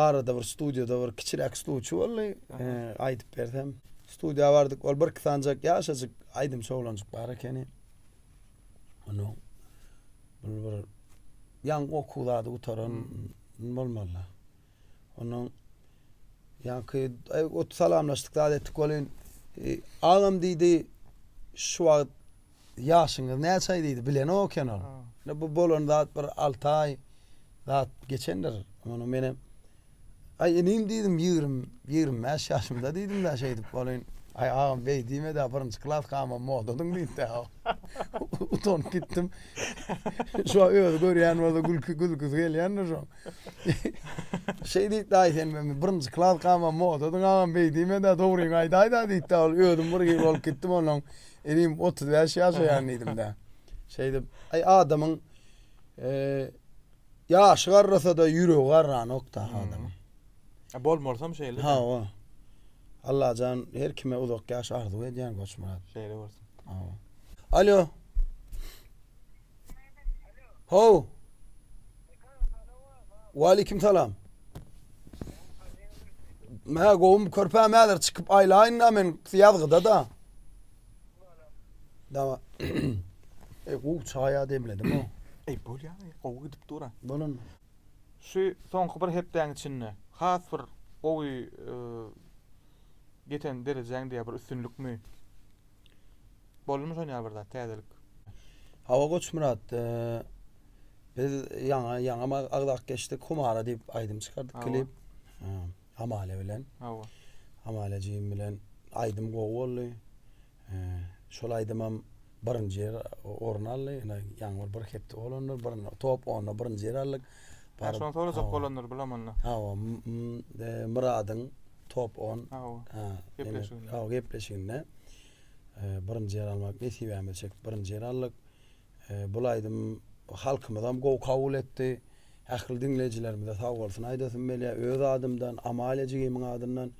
arada bir studiyada bir kiçirek sluçu bolly e, aýdyp berdem. Studiýa bardyk, ol bir kısancak ýaşaçyk aýdym şowlanjyk bar ekeni. Onu bir bir yan okulada utaran hmm. bolmaly. Onun yankı o salamlaştık da ettik olun. E, Ağam dedi şu vaxt yaşınız ne çay dedi bilen o kenar. Ne Bu bolon da bir 6 ay daha geçendir. Onu benim Ay e, ineyim dedim 20 25 yaşımda dedim de şeydi bolayın ay ağam bey diyme de aparın çıklat kama modadın deyip de uton gittim. Şu an öyle görüyen vardı gül gül kız geleyen de şu şey deyip de ay sen ben bırım çıklat kama modadın ağam bey diyme de doğruyum. Ay day da deyip de öldüm buraya ol gittim onun ineyim 35 yaş yani de. Şeydi ay adamın e, yaş garrasa da yürü garra nokta adamın. Bol Bolmor sam şeyli. Ha o. Allah can her kime uzak yaş arzu ediyen koç Murat. Şeyli varsın. Ha. Alo. Ho. Ve aleyküm selam. ما قوم كوربا ما درت شكب اي لاين من ثياب غدا دا دا اي قوت شايا ديم لدمو اي بول يا قوت دكتوره şu soňky bir hepdäň içinde has bir gowy e, geten derejeň diýe bir üstünlükmi? Bolmuş oňa birden täzelik. murat e, biz ýaňa ýaňa agdak geçti kumara diýip aýdym çykardyk klip. E, hamale bilen. Hawa. Hamale jim bilen aýdym gowolly. E, şol aýdymam birinji yer ornally, ýaňa bir hepde bolanlar, bir top orna birinji yer allyk. Para. Şonu sonra çok bolanlar bilam Hawa, Ha, muradın top 10. Ha. Ha, gepleşiginde. E, birinji yer almak ne seviyemiz çek. Birinci yer aldık. E, bulaydım halkımızam go kabul etdi. Ähli dinleyijilerimize sag bolsun. Aýdasyn belä öz adymdan, amaleci gimin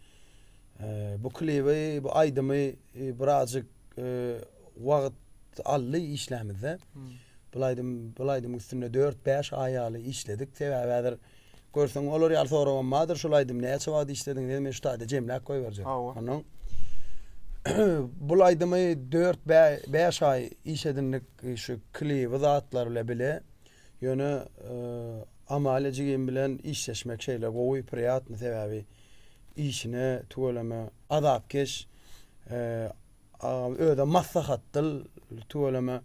e, bu klibi, bu aýdymy e, birazcık wagt ally işlämizde. Hmm. bulaydım bulaydım üstüne 4 5 ayalı işledik. Tevaver görsen olur ya sonra madır şulaydım. Neye çavadı işledin? Dedim işte hadi cemlak koy verecek. Onun bulaydım 4 5 ay işledinlik e, şu kli vızaatlarla bile yönü e, amalecigin bilen işleşmek şeyle gowy priyatny sebäbi işine tuwlama azapkeş e, öde maslahatdyl tuwlama